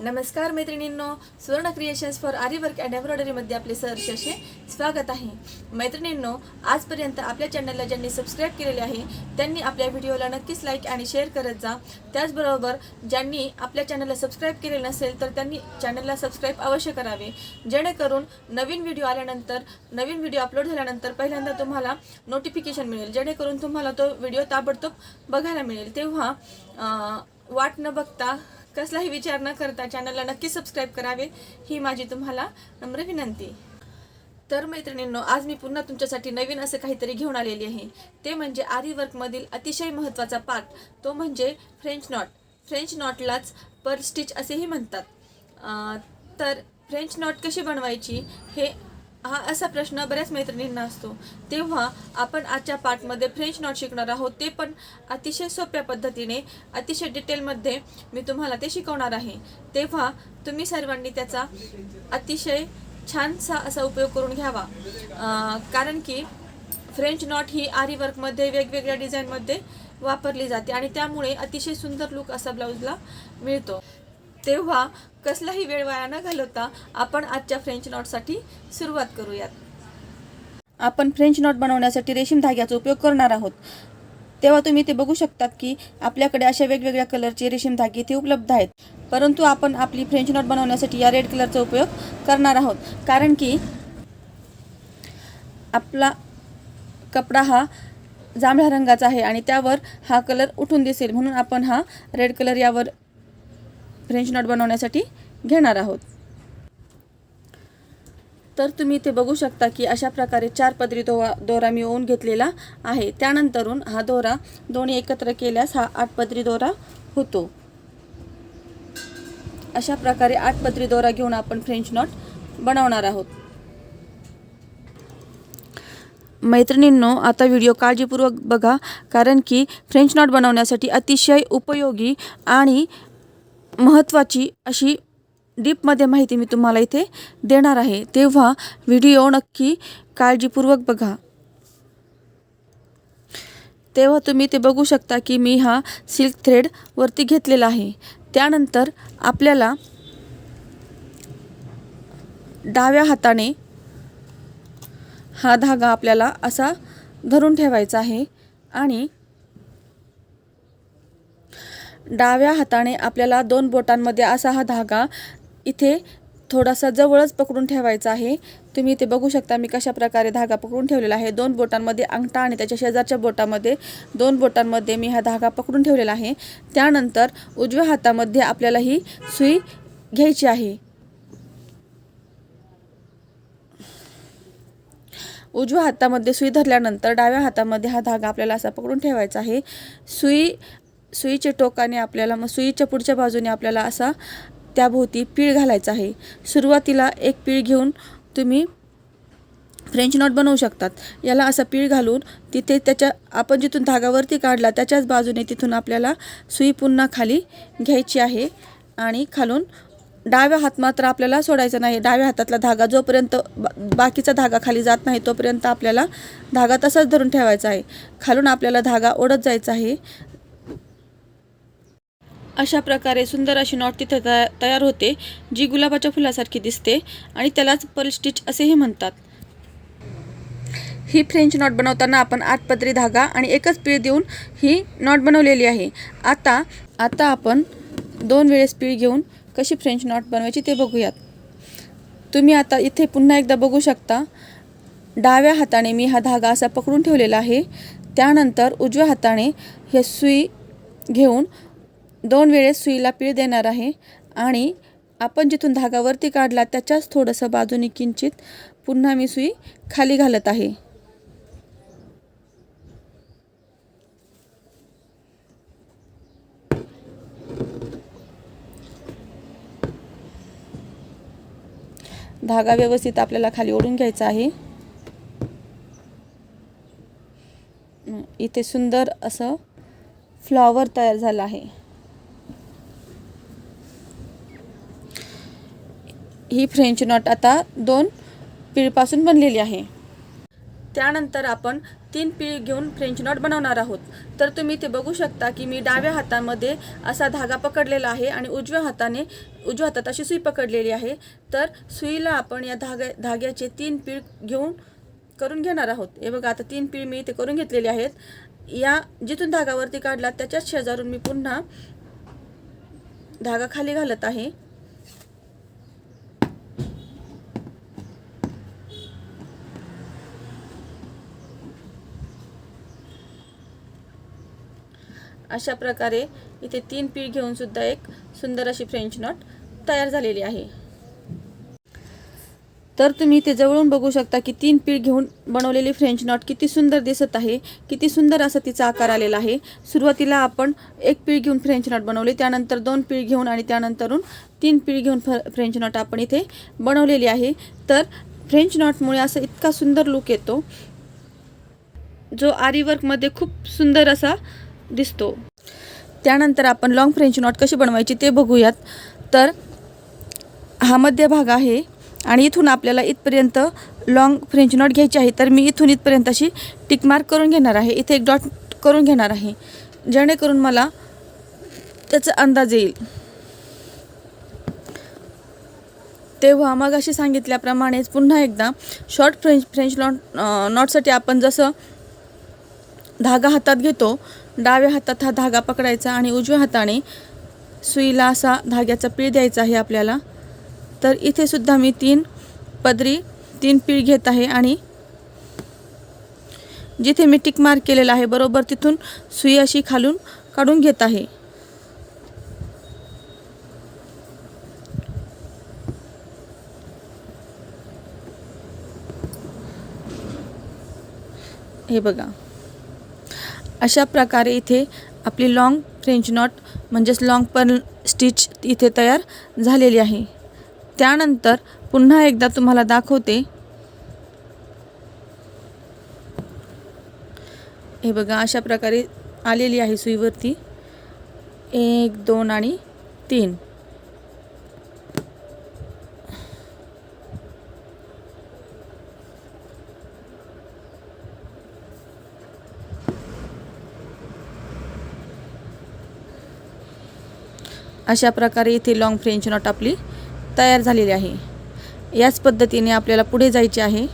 नमस्कार मैत्रिणींनो Suvarna creations for आरीवर्क अँड एम्ब्रॉयडरीमध्ये आपले सहर्ष असे स्वागत आहे. मैत्रिणींनो आजपर्यंत आपल्या चॅनलला ज्यांनी सबस्क्राईब केलेले आहे त्यांनी आपल्या व्हिडिओला नक्कीच लाईक आणि शेअर करत जा. त्याचबरोबर ज्यांनी आपल्या चॅनलला सबस्क्राईब केले नसेल तर त्यांनी चॅनलला सबस्क्राईब अवश्य करावे. जेणेकरून नवीन व्हिडिओ आल्यानंतर नवीन व्हिडिओ अपलोड झाल्यानंतर पहिल्यांदा तुम्हाला नोटिफिकेशन मिळेल. जेणेकरून तुम्हाला तो व्हिडिओ ताबडतोब बघायला मिळेल. तेव्हा वाट न बघता कसलाही विचार न करता चॅनलला नक्की सबस्क्राईब करावे ही माझी तुम्हाला नम्र विनंती. तर मैत्रिणींनो आज मी पुन्हा तुमच्यासाठी नवीन असं काहीतरी घेऊन आलेली आहे. ते म्हणजे आरी वर्कमधील अतिशय महत्त्वाचा पार्ट तो म्हणजे फ्रेंच नॉट फ्रेंच नॉटलाच पर स्टिच असेही म्हणतात. तर फ्रेंच नॉट कशी बनवायची हे हा असा प्रश्न बऱ्याच मैत्रिणींना असतो. तेव्हा आपण आजच्या पार्टमध्ये फ्रेंच नॉट शिकणार आहोत. ते पण अतिशय सोप्या पद्धतीने अतिशय डिटेलमध्ये मी तुम्हाला ते शिकवणार आहे. तेव्हा तुम्ही सर्वांनी त्याचा अतिशय छानसा असा उपयोग करून घ्यावा. कारण की फ्रेंच नॉट ही आरी वर्कमध्ये वेगवेगळ्या डिझाईनमध्ये वापरली जाते आणि त्यामुळे अतिशय सुंदर लुक असा ब्लाऊजला मिळतो. तेव्हा कसलाही वेळ वाया न घालवता आपण आजच्या फ्रेंच नॉटसाठी सुरुवात करूयात. आपण फ्रेंच नॉट बनवण्यासाठी रेशीम धाग्याचा उपयोग करणार आहोत. तेव्हा तुम्ही ते बघू शकतात की आपल्याकडे अशा वेगवेगळ्या कलरचे रेशीम धागे इथे उपलब्ध आहेत. परंतु आपण आपली फ्रेंच नॉट बनवण्यासाठी या रेड कलरचा उपयोग करणार आहोत. कारण की आपला कपडा हा जांभळ्या रंगाचा आहे आणि त्यावर हा कलर उठून दिसेल. म्हणून आपण हा रेड कलर यावर फ्रेंच नॉट बनवण्यासाठी घेणार आहोत. तर तुम्ही इथे बघू शकता की अशा प्रकारे चार पदरी दोरा दोरा मी ओवून घेतलेला आहे. त्यानंतरून हा दोरा दोन्ही एकत्र केल्यास हा आठ पदरी दोरा होतो. अशा प्रकारे आठ पदरी दोरा घेऊन आपण फ्रेंच नॉट बनवणार आहोत. मैत्रिणींनो आता व्हिडिओ काळजीपूर्वक बघा कारण की फ्रेंच नॉट बनवण्यासाठी अतिशय उपयोगी आणि महत्त्वाची अशी डीपमध्ये माहिती मी तुम्हाला इथे देणार आहे. तेव्हा व्हिडिओ नक्की काळजीपूर्वक बघा. तेव्हा तुम्ही ते बघू शकता की मी हा सिल्क थ्रेड वरती घेतलेला आहे. त्यानंतर आपल्याला डाव्या हाताने हा धागा आपल्याला असा धरून ठेवायचा आहे आणि डाव्या हाताने आपल्याला दोन बोटांमध्ये असा हा धागा इथे थोडासा जवळच पकडून ठेवायचा आहे. तुम्ही इथे बघू शकता मी कशा प्रकारे धागा पकडून ठेवलेला आहे. दोन बोटांमध्ये अंगठा आणि त्याच्या शेजारच्या बोटामध्ये दोन बोटांमध्ये मी हा धागा पकडून ठेवलेला आहे. त्यानंतर उजव्या हातामध्ये आपल्याला ही सुई घ्यायची आहे. उजव्या हातामध्ये सुई धरल्यानंतर डाव्या हातामध्ये हा धागा आपल्याला असा पकडून ठेवायचा आहे. सुई सुईच्या टोकाने आपल्याला मग सुईच्या पुढच्या बाजूने आपल्याला असा त्याभोवती पीळ घालायचा आहे. सुरुवातीला एक पीळ घेऊन तुम्ही फ्रेंच नॉट बनवू शकतात. याला असा पीळ घालून तिथे त्याच्या आपण जिथून धागावरती काढला त्याच्याच बाजूने तिथून आपल्याला सुई पुन्हा खाली घ्यायची आहे आणि खालून डाव्या हात मात्र आपल्याला सोडायचा नाही. डाव्या हातातला धागा जोपर्यंत बा बाकीचा धागा खाली जात नाही तोपर्यंत आपल्याला धागा तसाच धरून ठेवायचा आहे. खालून आपल्याला धागा ओढत जायचा आहे. अशा प्रकारे सुंदर अशी नॉट तिथे तया तयार होते जी गुलाबाच्या फुलासारखी दिसते आणि त्यालाच पर्ल स्टिच असेही म्हणतात. ही फ्रेंच नॉट बनवताना आपण आठ पदरी धागा आणि एकच पीळ देऊन ही नॉट बनवलेली आहे. आता आता आपण दोन वेळेस पीळ घेऊन कशी फ्रेंच नॉट बनवायची ते बघूयात. तुम्ही आता इथे पुन्हा एकदा बघू शकता डाव्या हाताने मी हा धागा असा पकडून ठेवलेला आहे. त्यानंतर उजव्या हाताने हे सुई घेऊन दोन वेळेस सुईला पीळ देणार आहे आणि आपण जिथून धागावरती काढला त्याच्याच थोडंसं बाजूने किंचित पुन्हा मी सुई खाली घालत आहे. धागा व्यवस्थित आपल्याला खाली ओढून घ्यायचा आहे. इथे सुंदर असं फ्लॉवर तयार झालं आहे. ही फ्रेंच नॉट आता दोन पिळीपासून बनलेली आहे. त्यानंतर आपण तीन पिळी घेऊन फ्रेंच नॉट बनवणार आहोत. तर तुम्ही ते बघू शकता की मी डाव्या हातामध्ये असा धागा पकडलेला आहे आणि उजव्या हाताने उजव्या हातात अशी सुई पकडलेली आहे. तर सुईला आपण या धाग्या धाग्याचे तीन पिळ घेऊन करून घेणार आहोत. हे बघा आता तीन पिळ मी इथे करून घेतलेले आहेत. या जिथून धागावरती काढला त्याच्याच शेजारून मी पुन्हा धागा खाली घालत आहे. अशा प्रकारे इथे तीन पीठ घेऊन सुद्धा एक सुंदर अशी फ्रेंच नॉट तयार झालेली आहे. तर तुम्ही इथे जवळून बघू शकता की तीन पीठ घेऊन बनवलेली फ्रेंच नॉट किती सुंदर दिसत आहे किती सुंदर असा तिचा आकार आलेला आहे. सुरुवातीला आपण एक पीठ घेऊन फ्रेंच नॉट बनवली त्यानंतर दोन पीठ घेऊन आणि त्यानंतरून तीन पीठ घेऊन फ फ्रेंच नॉट आपण इथे बनवलेली आहे. तर फ्रेंच नॉटमुळे असं इतका सुंदर लुक येतो जो आरीवर्कमध्ये खूप सुंदर असा दिसतो. त्यानंतर आपण लॉंग फ्रेंच नॉट कशी बनवायची ते बघूयात. तर हा मध्य भाग आहे आणि इथून आपल्याला इथपर्यंत लॉंग फ्रेंच नॉट घ्यायची आहे. तर मी इथून इथपर्यंत अशी टिक मार्क करून घेणार आहे. इथे एक डॉट करून घेणार आहे. जेणेकरून मला त्याचा अंदाज येईल. तेव्हा मग अशी सांगितल्याप्रमाणेच पुन्हा एकदा शॉर्ट फ्रेंच फ्रेंच नॉट नॉटसाठी आपण जसं धागा हातात घेतो. डाव्या हातात हा धागा पकडायचा आणि उजव्या हाताने सुईला असा धाग्याचा पीळ द्यायचा आहे आपल्याला. तर इथे सुद्धा मी तीन पदरी तीन पीळ घेत आहे आणि जिथे मी टिक मार्क केलेला आहे बरोबर तिथून सुई अशी खालून काढून घेत आहे. हे बघा. अशा प्रकारे इथे आपली लाँग फ्रेंच नॉट म्हणजेच लाँग पर्ल स्टिच इथे तयार झालेली आहे. त्यानंतर पुन्हा एकदा तुम्हाला दाखवते. हे बघा अशा प्रकारे आलेली आहे सुईवरती. एक दोन आणि तीन. अशा प्रकारे इथे लॉंग फ्रेंच नॉट आपली तयार झालेली आहे. याच पद्धतीने आपल्याला पुढे जायचे आहे.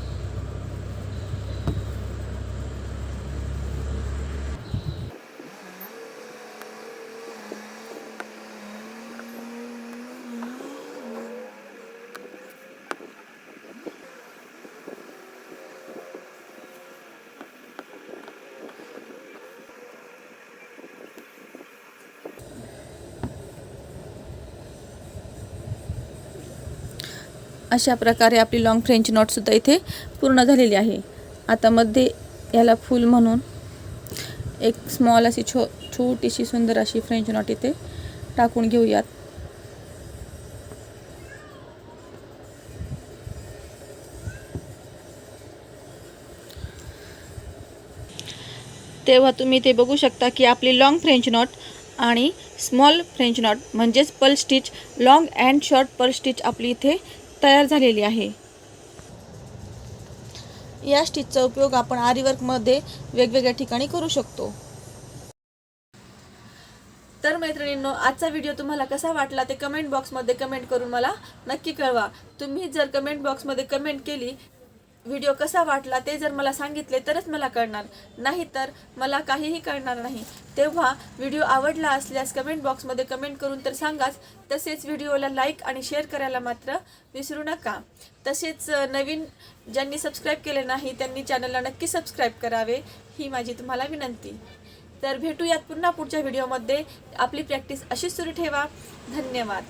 अशा प्रकारे आपली लॉन्ग फ्रेंच नॉटसुद्धा इथे पूर्ण झालेली आहे. आता मध्ये याला फूल म्हणून एक स्मॉल अशी छो छोटीशी सुंदर अशी फ्रेंच नॉट इथे टाकून घेऊयात. तेव्हा तुम्ही ते बघू शकता की आपली लॉन्ग फ्रेंच नॉट आणि स्मॉल फ्रेंच नॉट म्हणजेच pearl stitch long and short pearl stitch आपली इथे तयार झालेली आहे. या स्टिचचा उपयोग आपण आरीवर्कमध्ये वेगवेगळ्या ठिकाणी करू शकतो. तर मैत्रिणींनो आजचा व्हिडिओ तुम्हाला कसा वाटला ते कमेंट बॉक्समध्ये कमेंट करून मला नक्की कळवा. तुम्ही जर कमेंट बॉक्समध्ये कमेंट केली व्हिडिओ कसा वाटला ते जर मला सांगितले तरच मला कळणार. नाही तर मला काहीही कळणार नाही. तेव्हा व्हिडिओ आवडला असल्यास कमेंट बॉक्समध्ये कमेंट करून तर सांगाच. तसेच व्हिडिओला लाईक आणि शेअर करायला मात्र विसरू नका. तसेच नवीन ज्यांनी सबस्क्राईब केले नाही त्यांनी चॅनलला नक्की सबस्क्राईब करावे ही माझी तुम्हाला विनंती. तर भेटूयात पुन्हा पुढच्या व्हिडिओमध्ये आपली प्रॅक्टिस अशीच सुरू ठेवा. धन्यवाद.